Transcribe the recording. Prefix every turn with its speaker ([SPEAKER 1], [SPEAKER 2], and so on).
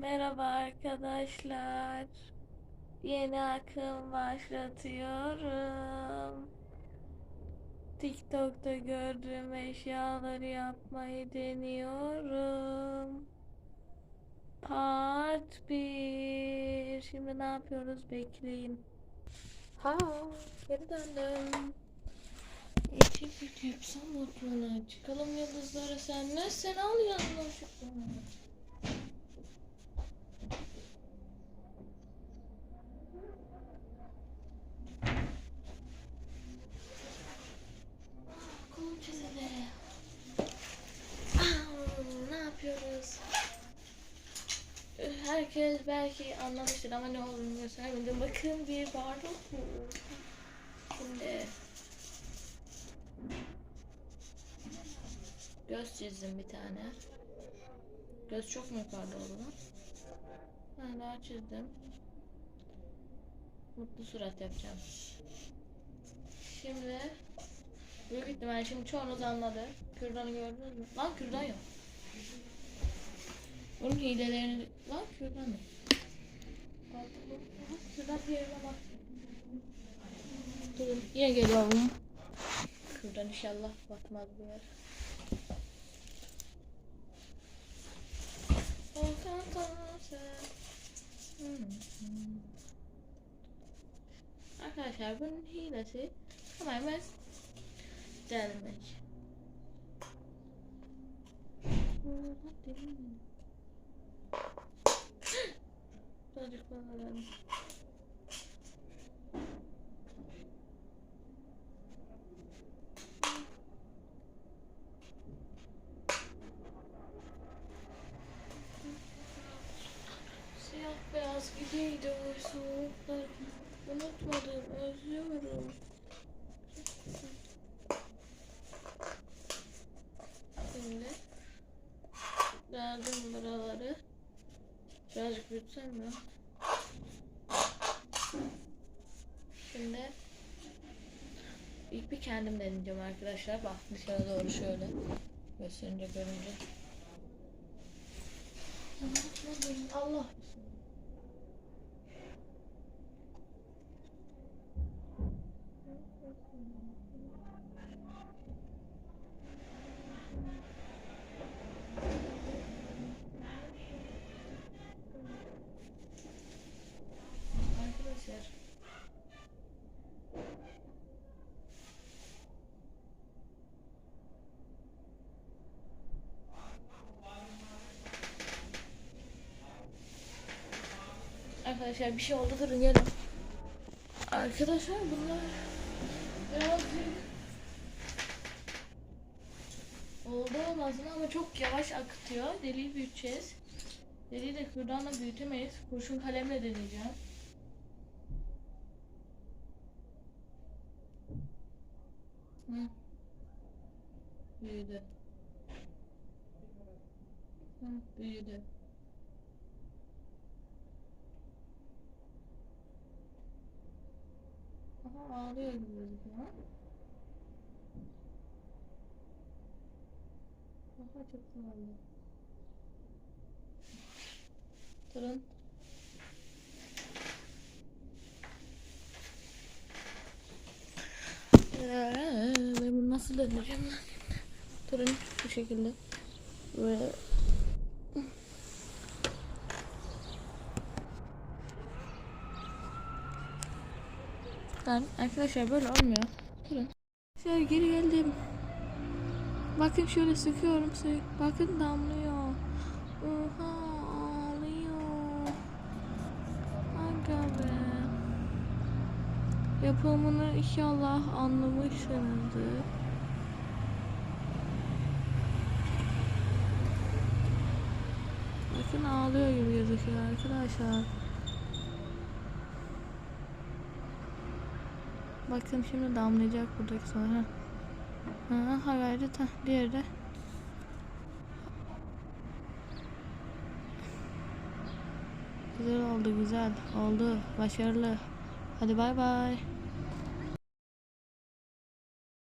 [SPEAKER 1] Merhaba arkadaşlar. Yeni akım başlatıyorum. TikTok'ta gördüğüm eşyaları yapmayı deniyorum. Part 1. Şimdi ne yapıyoruz? Bekleyin. Ha, geri döndüm. İçi bir tepsi mutluğuna çıkalım yıldızlara sen ne sen al yanına çıkalım. Kolum çizildi. Ah, Ne yapıyoruz? Herkes belki anlamıştır ama ne olduğunu göstermedim. Bakın bir bardak. Şimdi göz çizdim bir tane. Göz çok mu yukarıda oldu lan? Ha, daha çizdim. Mutlu surat yapacağım. Şimdi Büyük ihtimal şimdi çoğunuz anladı. Kürdanı gördünüz mü? Lan kürdan yok. Bunun hilelerini... Lan. Bak, bak, bak, Kürdan yerine. Yine geliyorum. Kürdan inşallah batmaz bu yer. Hmm. Arkadaşlar bunun hilesi tamamen delmek. Birazcık Siyah beyaz gideydi o. Unutmadım, özlüyorum. Şimdi geldim buraları. Birazcık büyütsem mi? Şimdi ilk bir kendim deneyeceğim arkadaşlar. Bak dışarı doğru şöyle gösterince görünce. Allah. Arkadaşlar. Arkadaşlar bir şey oldu durun gelin. Arkadaşlar bunlar birazcık oldu olmasın ama çok yavaş akıtıyor. Deliği büyüteceğiz. Deliği de kürdanla büyütemeyiz. Kurşun kalemle deneyeceğim. Hı. Büyüdü. Hı, büyüdü. Aha ağlıyor gibi gözüküyor. Aha çok sıvırlı. Durun. Ee, Ben bunu nasıl döndüreceğim lan? Durun bu şekilde. Böyle. Lan arkadaşlar böyle olmuyor. Durun. Şöyle geri geldim. Bakın şöyle sıkıyorum. Bakın damlıyor. Oha ağlıyor. Aga be. Yapımını inşallah anlamışsınızdır. Bakın ağlıyor gibi gözüküyor arkadaşlar. Bakın şimdi damlayacak buradaki sonra. Ha, ha gayret ha. Diğeri de. Güzel oldu güzel. Oldu. Başarılı. Hadi bay bay.